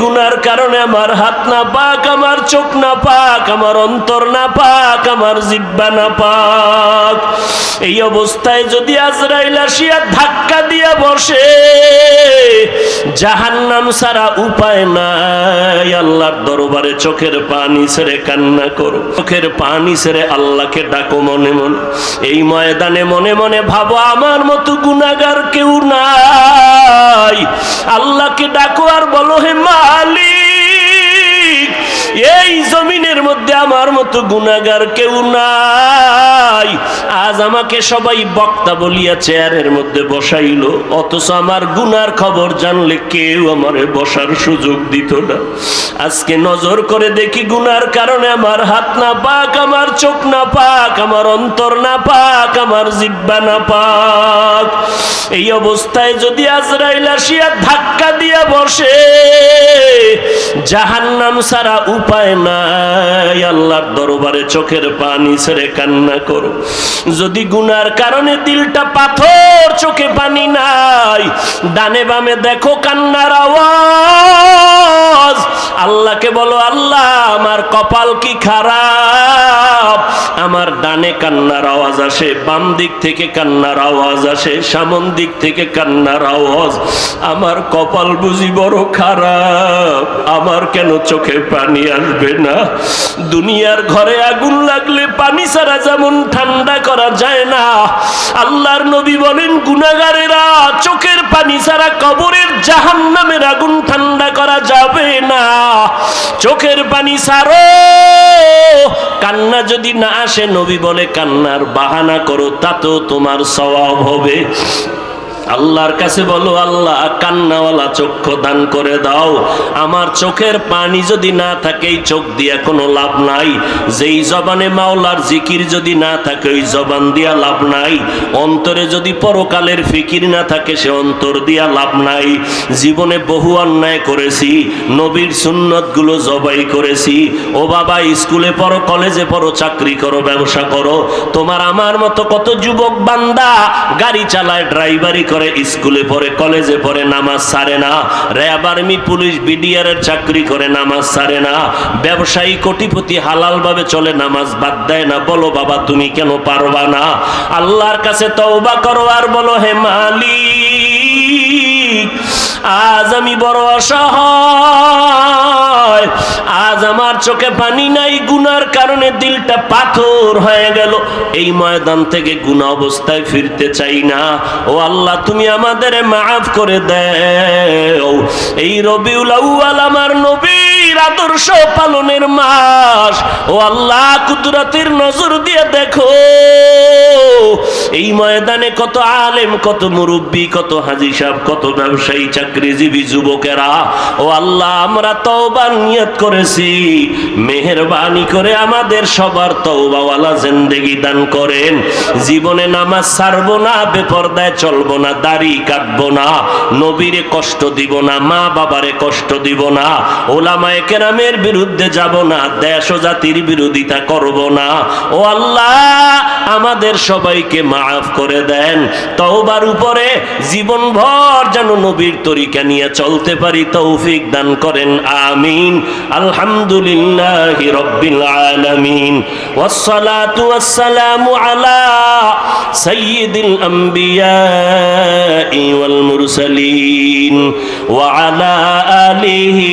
গুনার কারণে আমার হাত না পাক, আমার চোখ না পাক, আমার অন্তর না পাক, আমার জিব্বা না পাক। এই অবস্থায় যদি আজরাইল আসিয়া ধাক্কা দিয়া বসে, জাহান্নাম সারা উপায় নাই। আল্লাহর দরবারে চোখের পানি ছেড়ে কান্না করো। চোখের পানি ছেড়ে আল্লাহকে ডাকো মনে মনে। এই ময়দানে মনে মনে ভাবো, আমার মতো গুনাগার কেউ নাই। আল্লাহকে ডাকো আর মধ্যে আমার মতো গুনাগার কেউ নাই। আজ আমাকে সবাই বক্তা বলিয়া চেয়ারের মধ্যে বসাইলো, অথচ আমার গুনার খবর জানলে কেউ আমারে বসার সুযোগ দিত না। আজকে নজর করে দেখি গুনার কারণে আমার হাত না পাক, আমার চোখ না পাক, আমার অন্তর না পাক, আমার জিব্বা না পাক। এই অবস্থায় যদি আজরাইল আসিয়া ধাক্কা দিয়া জাহান্নাম সারা উপায় নাই। আল্লাহর দরবারে চোখের পানি ছেড়ে কান্না করো। যদি গুনার কারণে দিলটা পাথর, চোখে পানি নাই, ডানে বামে দেখো কান্নার আওয়াজ। আল্লাহকে বলো, আল্লাহ, আমার কপাল কি খারাপ? আমার ডানে কান্নার আওয়াজ আসে, বাম দিক থেকে কান্নার আওয়াজ আসে, সামন দিক থেকে কান্নার আওয়াজ। আমার কপাল বুঝি বড় খারাপ, আমার কেন চোখে পানি আসবে না? দুনিয়ার ঘরে আগুন লাগলে পানি ছাড়া যেমন ঠান্ডা করা যায় না। আল্লাহর নবী বলেন গুনাগারেরা চোখের পানি ছাড়া কবরের জাহান্নামের আগুন ঠান্ডা করা যাবে না। চোখের পানি সারো। কান্না যদি না আসে, নবী বলে, কান্নার বাহানা করো, তাতেও তোমার স্বভাব হবে। আল্লাহর কাছে বলো, আল্লাহ, কান্নাওয়ালা চক্ষু দান করে দাও। আমার চোখের পানি যদি না থাকে চোখ দিয়া কোনো লাভ নাই। যেই জবানে মাওলার জিকির যদি না থাকে, ওই জবান দিয়া লাভ নাই। অন্তরে যদি পরকালের ফিকির না থাকে, সে অন্তর দিয়া লাভ নাই। জীবনে বহু অন্যায় করেছি, নবীর সুন্নতগুলো জবাই করেছি। ও বাবা, স্কুলে পড়ো, কলেজে পড়ো, চাকরি করো, ব্যবসা করো। তোমার আমার মতো কত যুবক বান্দা গাড়ি চালায়, ড্রাইভারি করে স্কুলে পড়ে, কলেজে পড়ে, নামাজ সারে না। র্যাব আর্মি পুলিশ বিডিআর এর চাকরি করে, নামাজ সারে না। ব্যবসায়ী কোটিপতি হালাল ভাবে চলে, নামাজ বাদ দেয় না। বলো বাবা, তুমি কেন পারবা না? আল্লাহর কাছে তওবা করো আর বলো, হে মালিক, আজ আমি বড় অসহায়। চোখে পানি নাই, গুনার কারণে দিলটা পাথর হয়ে গেল। এই ময়দান থেকে গুনা অবস্থায় ফিরতে চাই না। ও আল্লাহ, তুমি আমাদের মাফ করে দেও। এই রবিউল আউয়াল আমার নবীর আদর্শ পালনের মাস। ও আল্লাহ, কুদরতের নজর দিয়ে দেখো। এই ময়দানে কত আলেম, কত মুরব্বী, কত হাজি সাহেব, কত ব্যবসায়ী, চাকরিজীবী যুবকেরা। ও আল্লাহ, আমরা করেছি। মেহেরবানি করে আমাদের সবার তওবাওয়ালা জিন্দেগি দান করেন। জীবনে নামাজ না চলবো না, দাড়ি কাটবো না, নবীরে কষ্ট দিব না মা বাবারে কষ্ট দিব না, ওলামায়ে ওলামায় কেরামের বিরুদ্ধে যাব না, দেশ ও জাতির বিরোধিতা করব না। ও আল্লাহ, আমাদের সবাইকে মাফ করে দেন। তওবার উপরে জীবনভর যেন নবীর তরিকা নিয়ে চলতে পারি, তৌফিক দান করেন, আমিন। আলহামদুলিল্লাহ রব্বিল আলামিন। ওয়াসসালাতু আলা আলিহি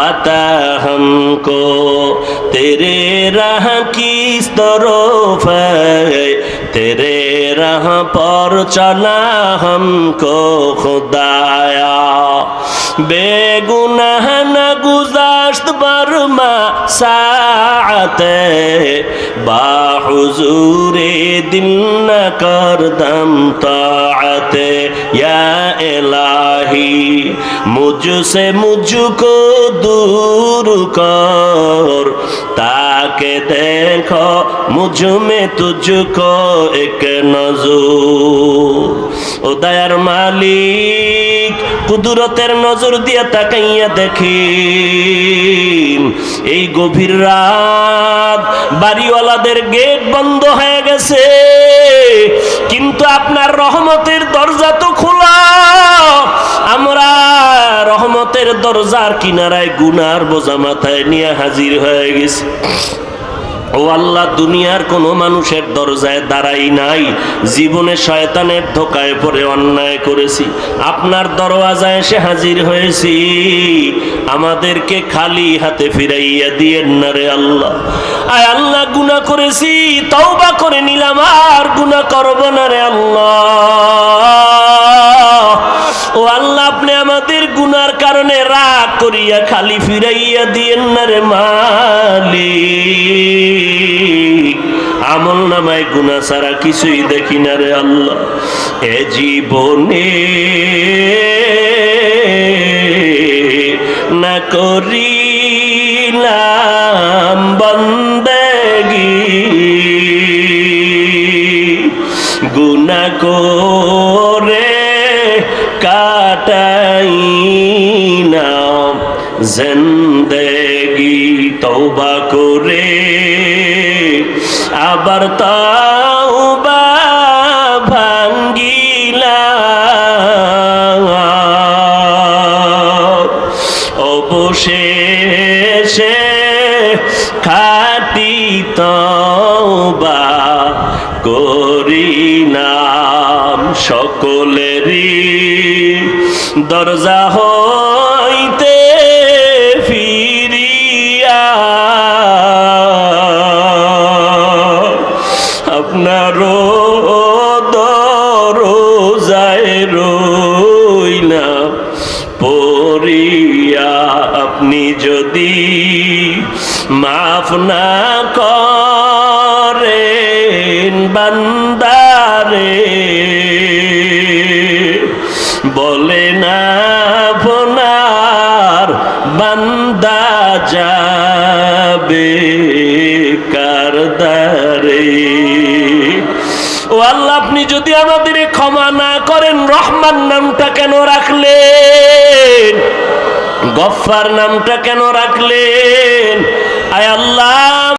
बता हमको तेरे राह किस तरफ है तेरे राह पर चला हमको खुदाया बेगुनाह न गुजाश्त बरमा साते बाहुजूरे दिल न कर दम ताते या इलाही मुझसे मुझको दूर कर ताके देखो मुझ में तुझको एक নজর ও দয়ার মালিক, কুদুরতের নজর দিয়ে তাকাইয়া দেখি এই গভীর রাত বাড়িওয়ালাদের গেট বন্ধ হয়ে গেছে। কিন্তু আপনার রহমতের দরজা তো খোলা। আমরা রহমতের দরজার কিনারায় গুনার বোঝা মাথায় নিয়ে হাজির হয়ে গেছি। ও আল্লাহ দুনিয়ার কোনো মানুষের দরজায় দাঁড়াই নাই। জীবনে শয়তানের ধোকায় পড়ে অন্যায় করেছি। আপনার দরওয়াজায় এসে হাজির হয়েছি। আমাদেরকে খালি হাতে ফিরাইয়া দিয়েন না আল্লাহ। আয় আল্লাহ গুনা করেছি, তওবা করে নিলাম, আর গুনা করব না রে আল্লাহ। করিয়া খালি ফিরাইয়া দিয়েন না রে মালিক। আমল নামায় গুনা ছাড়া কিছুই দেখি না রে আল্লাহ। এ জীবনে না করিলাম বন্দেগী। গুনা করে জিন্দেগি তওবা করে আবার তাওবা ভাঙ্গিলাম। অবশেষে খাটি তওবা করিলাম সকলেরই। দরজা হইতে আপনারও দরজায় রইলাম। পড়িয়া আপনি যদি মাফ না করেন বান্দারে, বলে না আপনার বান্দা যাবে কারদারে ও আল্লাহ, আপনি যদি আমাদের ক্ষমা না করেন, রহমান নামটা কেন রাখলেন? গফার নামটা কেন রাখলেন? আয় আল্লাহ